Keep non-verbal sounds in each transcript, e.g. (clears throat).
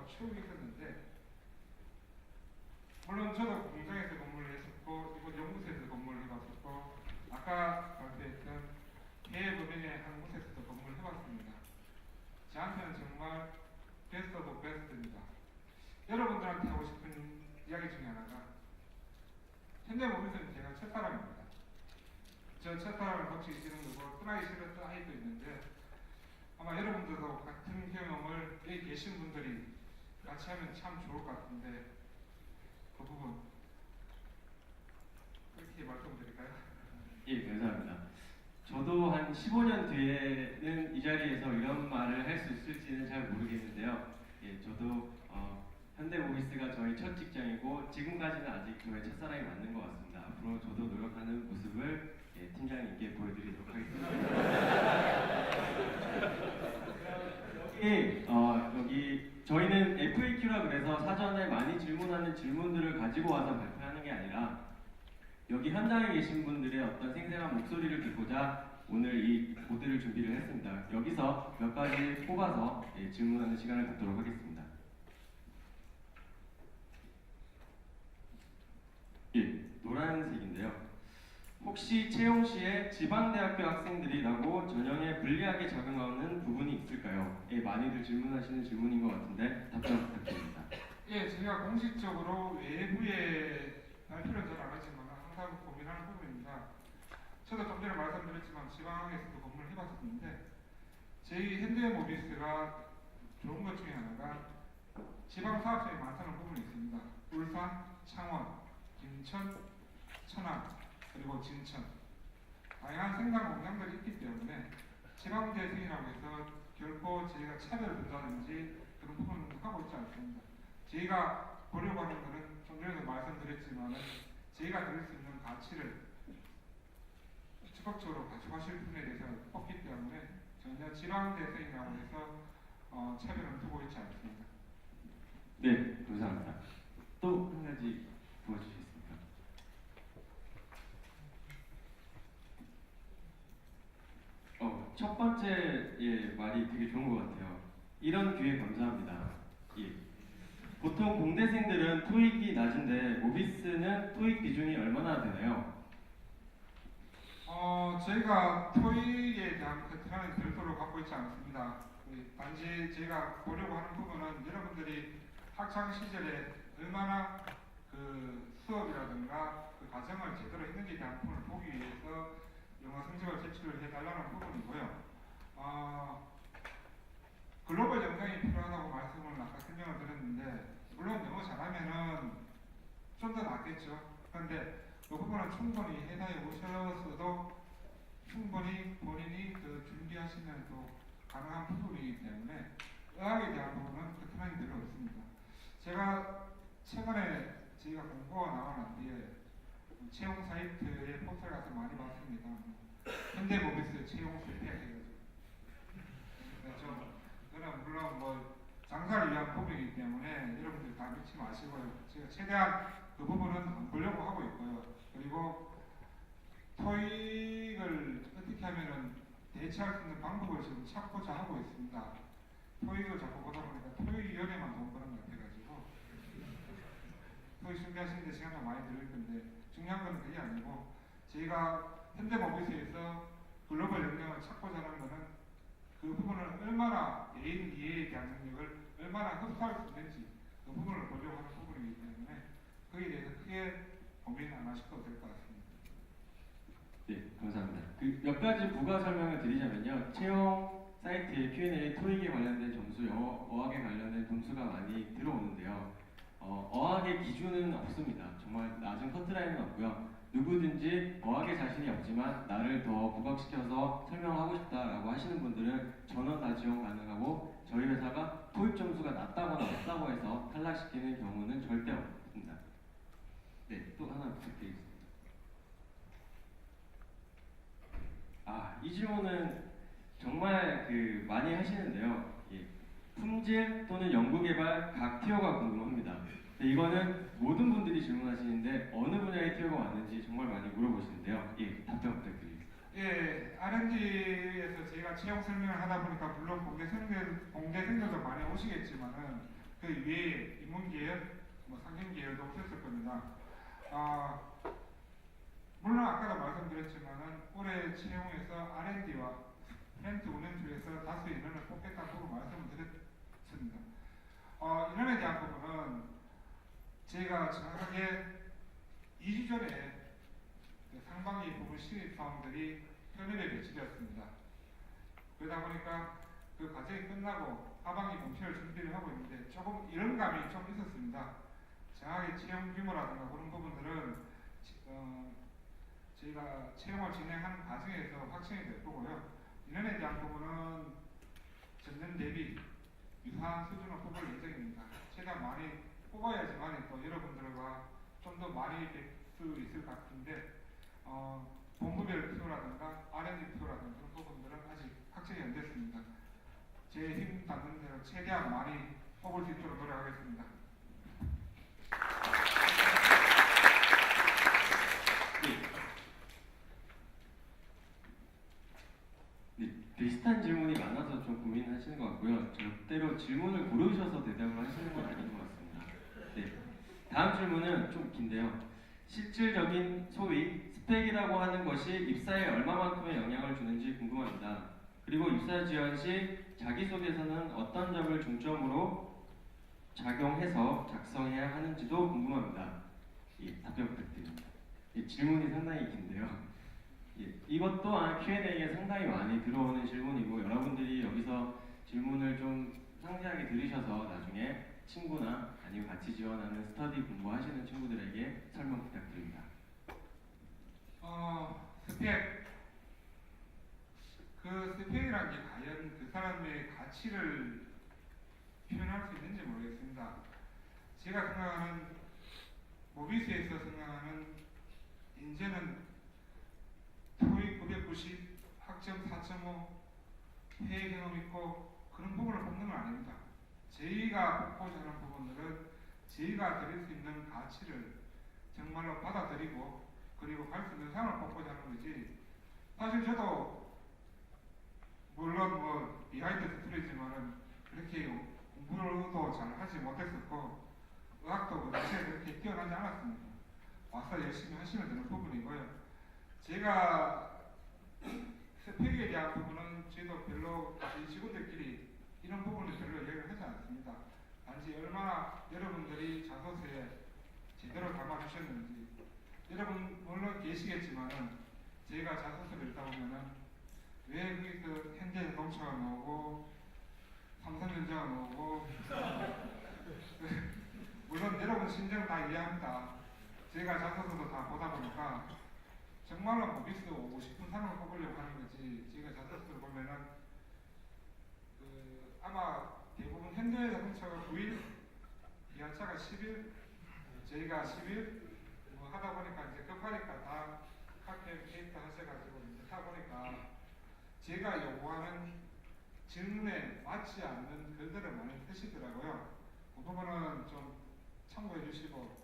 더 추억이 있었는데 물론 저도 공장에서 근무를 했었고 이곳 연구소에서 근무를 해봤었고 아까 발표했던 해외법인의 한 곳에서도 근무를 해봤습니다. 저한테는 정말 베스트 오브 베스트입니다. 여러분들한테 하고 싶은 이야기 중에 하나가 현대모비스는 제가 첫사랑입니다. 저 첫사랑을 놓치기 싫은 거고 떠나기 싫었던 아이도 있는데 아마 여러분들도 같은 경험을 여기 계신 분들이 같이 하면 참 좋을 것 같은데 그 부분 그렇게 말씀 드릴까요? 예, 감사합니다. 저도 한 15년 뒤에는 이 자리에서 이런 말을 할 수 있을지는 잘 모르겠는데요. 예, 저도 어, 현대모비스가 저희 첫 직장이고 지금까지는 아직 저의 첫사랑이 맞는 것 같습니다. 앞으로 저도 노력하는 모습을 예, 팀장님께 보여드리도록 하겠습니다. 여기 (laughs) 어, 여기 저희는 FAQ라 그래서 사전에 많이 질문하는 질문들을 가지고 와서 발표하는 게 아니라 여기 현장에 계신 분들의 어떤 생생한 목소리를 듣고자 오늘 이 보드를 준비를 했습니다. 여기서 몇 가지 뽑아서 예, 질문하는 시간을 갖도록 하겠습니다. 예, 노란색인데요. 혹시 채용 시에 지방 대학교 학생들이라고 전형에 불리하게 작용하는 부분이 있을까요? 예, 많이들 질문하시는 질문인 것 같은데 답변 부탁드립니다. 예, 제가 공식적으로 외부에 발표를 잘 안 하지만 항상 고민하는 부분입니다. 저도 좀 전에 말씀드렸지만 지방에서도 근무를 해봤었는데 저희 현대모비스가 좋은 것 중에 하나가 지방 사업장이 많다는 부분이 있습니다. 울산, 창원, 김천, 천안 그리고 진천 다양한 생산 공장들이 있기 때문에 지방 재생이라고 해서 결코 저희가 차별을 둔다든지 그런 부분은 하고 있지 않습니다. 저희가 보려고 하는 것은 좀 전에도 말씀드렸지만은 저희가 드릴 수 있는 가치를 적극적으로 가져가실 분에 대해서 뽑기 때문에 전혀 지방 재생이라고 해서 어, 차별을 두고 있지 않습니다. 네, 감사합니다. 또 한 가지 도와주시겠습니까? 어, 첫 번째 예, 말이 되게 좋은 것 같아요. 이런 기회 감사합니다. 예. 보통 공대생들은 토익이 낮은데 모비스는 토익 비중이 얼마나 되나요? 어, 저희가 토익에 대한 컨트롤은 별도로 갖고 있지 않습니다. 그 단지 저희가 보려고 하는 부분은 여러분들이 학창 시절에 얼마나 그 수업이라든가 그 과정을 제대로 했는지에 대한 부분을 보기 위해서 영어 성적을 제출을 해달라는 부분이고요. 어, 글로벌 영상이 필요하다고 말씀을 아까 설명을 드렸는데 물론 영어 잘하면은 좀 더 낫겠죠. 그런데 그 부분은 충분히 회사에 오셔서도 충분히 본인이 그 준비하시면 또 가능한 부분이기 때문에 의학에 대한 부분은 그렇게만 별로 없습니다. 제가 최근에 저희가 공고가 나온 뒤에 채용 사이트에 포털 가서 많이 봤습니다. 현대모비스 채용 실패 해가지고 네, 좀 그는 물론 뭐 장사를 위한 부분이기 때문에 여러분들 다 믿지 마시고요. 제가 최대한 그 부분은 안 보려고 하고 있고요. 그리고 토익을 어떻게 하면은 대체할 수 있는 방법을 지금 찾고자 하고 있습니다. 토익을 자꾸 보다 보니까 토익위원회만 돈 버는 것 같아가지고 토익 준비하시는데 시간 좀 많이 들을 건데 중요한 건 그게 아니고 저희가 현대모비스에서 글로벌 역량을 찾고자 하는 거는 그 부분을 얼마나 개인 이해에 대한 능력을 얼마나 흡수할 수 있는지 그 부분을 보려고 하는 부분이기 때문에 거기에 대해서 크게 고민 안될것 같습니다. 네, 감사합니다. 그 몇 가지 부가 설명을 드리자면요. 채용 사이트에 Q&A 토익에 관련된 점수, 어학에 관련된 점수가 많이 들어오는데요. 어, 어학의 기준은 없습니다. 정말 낮은 커트라인은 없고요. 누구든지 어학에 자신이 없지만 나를 더 부각시켜서 설명하고 싶다라고 하시는 분들은 전원 다 지원 가능하고 저희 회사가 토익 점수가 낮다거나 없다고 해서 탈락시키는 경우는 절대 없습니다. 네, 또 하나 부탁드리겠습니다. 아, 이 질문은 정말 그 많이 하시는데요. 예. 품질 또는 연구개발 각 티어가 궁금 이거는 모든 분들이 질문하시는데 어느 분야의 티어가 왔는지 정말 많이 물어보시는데요. 예, 답변 부탁드립니다. 예, R&D에서 저희가 채용 설명을 하다 보니까 물론 공대 생들, 공대 생들도 많이 오시겠지만은 그 위에 인문 계열, 뭐 상경 계열도 없었을 겁니다. 아, 물론 아까도 말씀드렸지만은 올해 채용에서 R&D와 프렌트 운영 중에서 다수 인원을 뽑겠다고 말씀을 드렸습니다. 어, 인원에 대한 부분은 제가 정확하게 2주 전에 그 상반기 부분 신입 사원들이 현업에 배치되었습니다. 그러다 보니까 그 과정이 끝나고 하반기 공시를 준비를 하고 있는데 조금 이런 감이 좀 있었습니다. 정확하게 채용 규모라든가 그런 부분들은 지- 어, 저희가 채용을 진행하는 과정에서 확정이 될 거고요. 인원에 대한 부분은 전년 대비 유사한 수준으로 뽑을 예정입니다. 최대한 많이 뽑아야지만 또 여러분들과 좀 더 많이 뵐 수 있을 것 같은데 어, 본부별 표라든가 R&D 표라든가 그런 부분들은 아직 확정이 안 됐습니다. 제 힘 닿는 대로 최대한 많이 뽑을 수 있도록 노력하겠습니다. 네, 비슷한 질문이 많아서 좀 고민하시는 것 같고요. 절대로 질문을 고르셔서 대답을 하시는 건 아닌 것 같습니다. 네, 다음 질문은 좀 긴데요. 실질적인 소위 스펙이라고 하는 것이 입사에 얼마만큼의 영향을 주는지 궁금합니다. 그리고 입사 지원 시 자기소개서는 어떤 점을 중점으로 작용해서 작성해야 하는지도 궁금합니다. 예, 답변 부탁드립니다. 이 질문이 상당히 긴데요. 예, 이것 또한 Q&A에 상당히 많이 들어오는 질문이고 여러분들이 여기서 질문을 좀 상세하게 들으셔서 나중에 친구나 아니면 같이 지원하는 스터디 공부하시는 친구들에게 설명 부탁드립니다. 어, 스펙. 그 스펙이라는 게 과연 그 사람의 가치를 표현할 수 있는지 모르겠습니다. 제가 생각하는 모비스에서 생각하는 인재는 토익 990, 학점 4.5, 회의 경험 있고 그런 부분을 뽑는 건 아닙니다. 저희가 뽑고자 하는 부분들은 저희가 드릴 수 있는 가치를 정말로 받아들이고 그리고 갈수 있는 사람을 뽑고자 하는 거지. 사실 저도 물론 뭐 비하인드 스토리지만은 그렇게 공부도 잘 하지 못했었고 의학도 그 자체에 그렇게 뛰어나지 않았습니다. 와서 열심히 하시면 되는 부분이고요. 제가 스펙에 대한 부분은 저희도 별로 저희 직원들끼리 이런 부분을 별로 얘기를 하지 않습니다. 단지 얼마나 여러분들이 자소서에 제대로 담아주셨는지 여러분 물론 계시겠지만은 저희가 자소서를 읽다 보면은 왜 거기서 현대 자동차가 나오고 삼성전자가 나오고 (laughs) 물론 여러분 심정 다 이해합니다. 제가 자소서도 다 보다 보니까 정말로 모비스 오고 싶은 사람을 뽑으려고 하는 거지 제가 자소서를 보면은 그 아마 대부분 현대 자동차가 9일 기아차가 10일 저희가 10일 뭐 하다 보니까 이제 급하니까 다 카페 캐릭터 하셔가지고 이제 하다 보니까 제가 요구하는 질문에 맞지 않는 글들을 많이 쓰시더라고요. 그 부분은 좀 참고해 주시고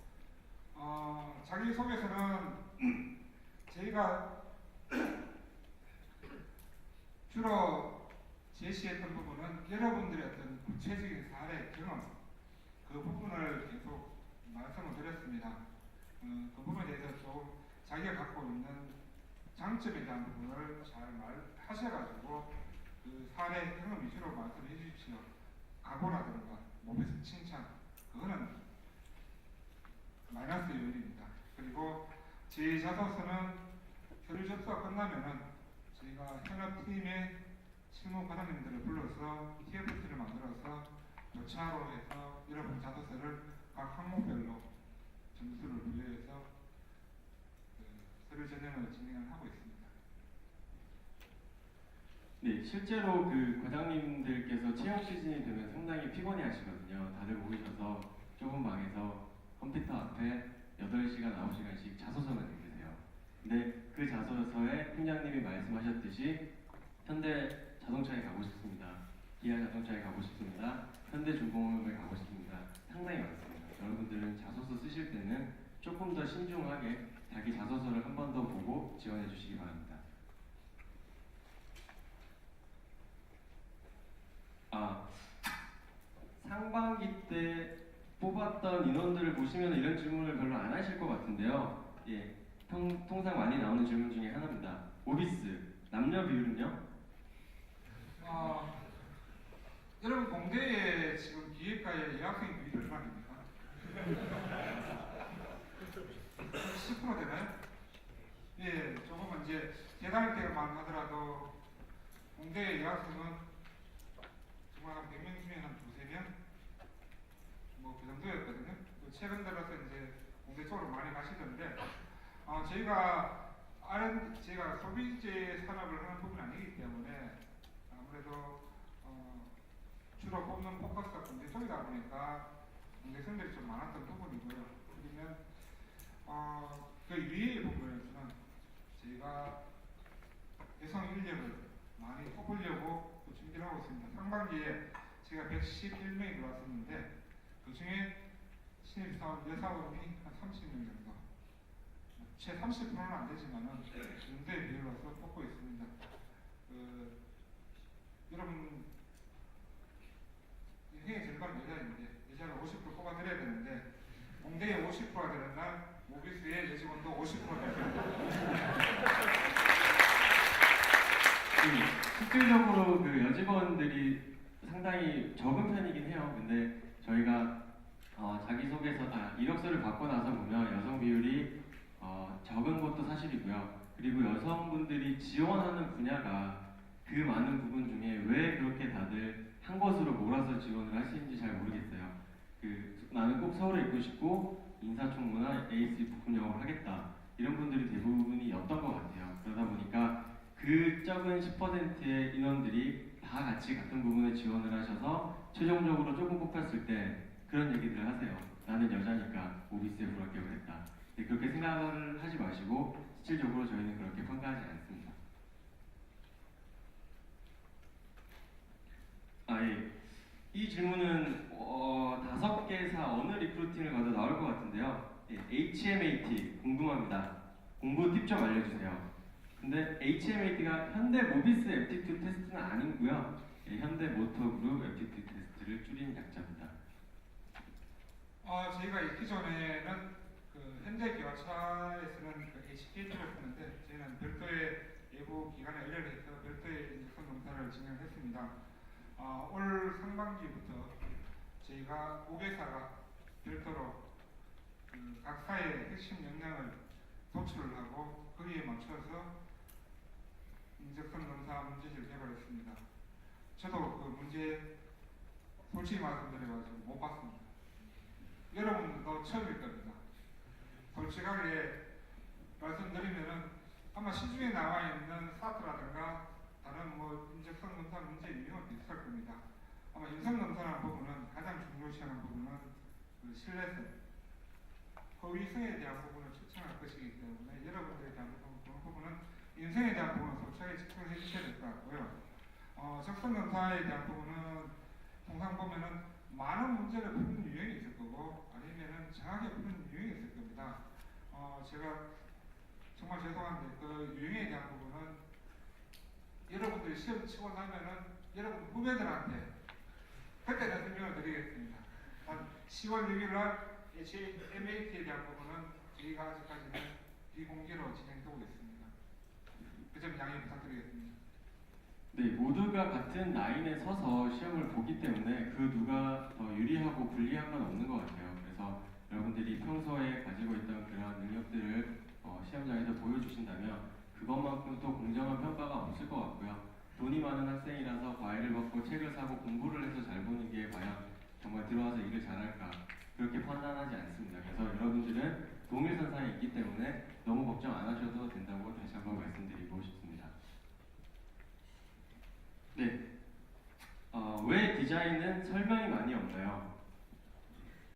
어, 자기 소개서는 (clears throat) 저희가 (clears throat) 주로 제시했던 부분은 여러분들의 어떤 구체적인 사례 경험 그 부분을 계속 말씀을 드렸습니다. 어, 그 부분에 대해서 좀 자기가 갖고 있는 장점에 대한 부분을 잘 말하셔가지고 그 사례 경험 위주로 말씀해 주십시오. 각오라든가 몸에서 칭찬 그거는 마이너스 요인입니다. 그리고 제 자소서는 서류 접수가 끝나면은 저희가 현업팀의 실무 과장님들을 불러서 TFT를 만들어서 교차로 해서 여러분 자소서를 각 항목별로 점수를 부여해서 그 서류 전형을 진행을 하고 있습니다. 네, 실제로 그 과장님들께서 채용 시즌이 되면 상당히 피곤해 하시거든요. 다들 모이셔서 좁은 방에서 컴퓨터 앞에 8시간, 9시간씩 자소서만 읽으세요. 근데 그 자소서에 팀장님이 말씀하셨듯이 현대 자동차에 가고 싶습니다. 기아 자동차에 가고 싶습니다. 현대중공업에 가고 싶습니다. 상당히 많습니다. 여러분들은 자소서 쓰실 때는 조금 더 신중하게 자기 자소서를 한 번 더 보고 지원해 주시기 바랍니다. 아, 상반기 때 뽑았던 인원들을 보시면 이런 질문을 별로 안 하실 것 같은데요. 예, 통, 통상 많이 나오는 질문 중에 하나입니다. 오비스 남녀 비율은요? 어, 여러분 공대에 지금 기획과에 여학생 비율이 얼마 됩니까? 10% 되나요? 예, 조금은 이제 대단할 때만 하더라도 공대 여학생은 정말 한 100명 중에 한 두세 명? 뭐 그 정도였거든요. 그 최근 들어서 이제 공대 쪽으로 많이 가시던데, 어, 저희가 아는 제가 소비재 산업을 하는 부분이 아니기 때문에 아무래도 어, 주로 뽑는 포커스가 공대 쪽이다 보니까 공대생들이 좀 많았던 부분이고요. 그러면 어, 그 위의 부분에서는 저희가 여성 인력을 많이 뽑으려고 또 준비를 하고 있습니다. 상반기에 제가 111명이 들어왔었는데 그 중에 신입사원 여사원이 한 30명 정도 채 30%는 안 되지만은 그 정도의 비율로서 뽑고 있습니다. 그 여러분 인생의 절반 여자인데 여자를 50% 뽑아드려야 되는데 공대에 50%가 되는 날 모비스의 여직원도 50%가 됩니다. 그 실질적으로 그 여직원들이 상당히 적은 편이긴 해요. 근데 저희가 어, 자기소개서, 아, 이력서를 받고 나서 보면 여성 비율이 어, 적은 것도 사실이고요. 그리고 여성분들이 지원하는 분야가 그 많은 부분 중에 왜 그렇게 다들 한 곳으로 몰아서 지원을 하시는지 잘 모르겠어요. 그 나는 꼭 서울에 있고 싶고 인사총무나 AS 부품 영업을 하겠다 이런 분들이 대부분이었던 것 같아요. 그러다 보니까 그 적은 10%의 인원들이 다 같이 같은 부분에 지원을 하셔서 최종적으로 조금 뽑혔을 때 그런 얘기들을 하세요. 나는 여자니까 오비스에 불합격을 했다. 근데 그렇게 생각을 하지 마시고 실질적으로 저희는 그렇게 평가하지 않습니다. 아 예. 이 질문은 어, 다섯 개사 어느 리크루팅을 가도 나올 것 같은데요. 예, HMAT 궁금합니다. 공부 팁 좀 알려주세요. 근데 HMAT가 현대 모비스 애프티튜드 테스트는 아니고요. 예, 현대 모터그룹 애프티튜드 테스트를 줄인 약자입니다. 어, 저희가 이 기존에는 그 현재 기관차에서는 그 HPH를 쓰는데 저희는 별도의 외부 기관에 의뢰를 해서 별도의 인증성 검사를 진행했습니다. 어, 올 상반기부터 저희가 5개사가 별도로 그 각사의 핵심 역량을 도출을 하고 거기에 맞춰서 인적성 검사 문제지를 개발했습니다. 저도 그 문제 솔직히 말씀드려가지고 못 봤습니다. 여러분도 처음일 겁니다. 솔직하게 말씀드리면은 아마 시중에 나와 있는 사트라든가 다른 뭐 인적성 검사 문제 유형은 비슷할 겁니다. 아마 인성 검사라는 부분은 가장 중요시하는 부분은 그 신뢰성, 허위성에 대한 부분을 측정할 것이기 때문에 여러분들에 대한 부분, 그런 부분은 인성에 대한 부분은 솔직하게 측정해 주셔야 될 것 같고요. 어, 적성 검사에 대한 부분은 통상 보면은 많은 문제를 푸는 유형이 있을 거고 아니면은 정확하게 푸는 유형이 있을 겁니다. 어, 제가 정말 죄송한데 그 유형에 대한 부분은 여러분들이 시험 치고 나면은 여러분 후배들한테 그때는 설명을 드리겠습니다. 한 10월 6일 날 HMAT에 대한 부분은 저희가 아직까지는 비공개로 진행되고 있습니다. 그 점 양해 부탁드리겠습니다. 네, 모두가 같은 라인에 서서 시험을 보기 때문에 그 누가 더 유리하고 불리한 건 없는 것 같아요. 그래서 여러분들이 평소에 가지고 있던 그런 능력들을 어, 시험장에서 보여주신다면 그것만큼 또 공정한 평가가 없을 것 같고요. 돈이 많은 학생이라서 과외를 받고 책을 사고 공부를 게 과연 정말 들어와서 일을 잘할까 그렇게 판단하지 않습니다. 그래서 여러분들은 동일선상에 있기 때문에 너무 걱정 안 하셔도 된다고 다시 한번 말씀드리고 싶습니다. 네. 어, 왜 디자인은 설명이 많이 없나요?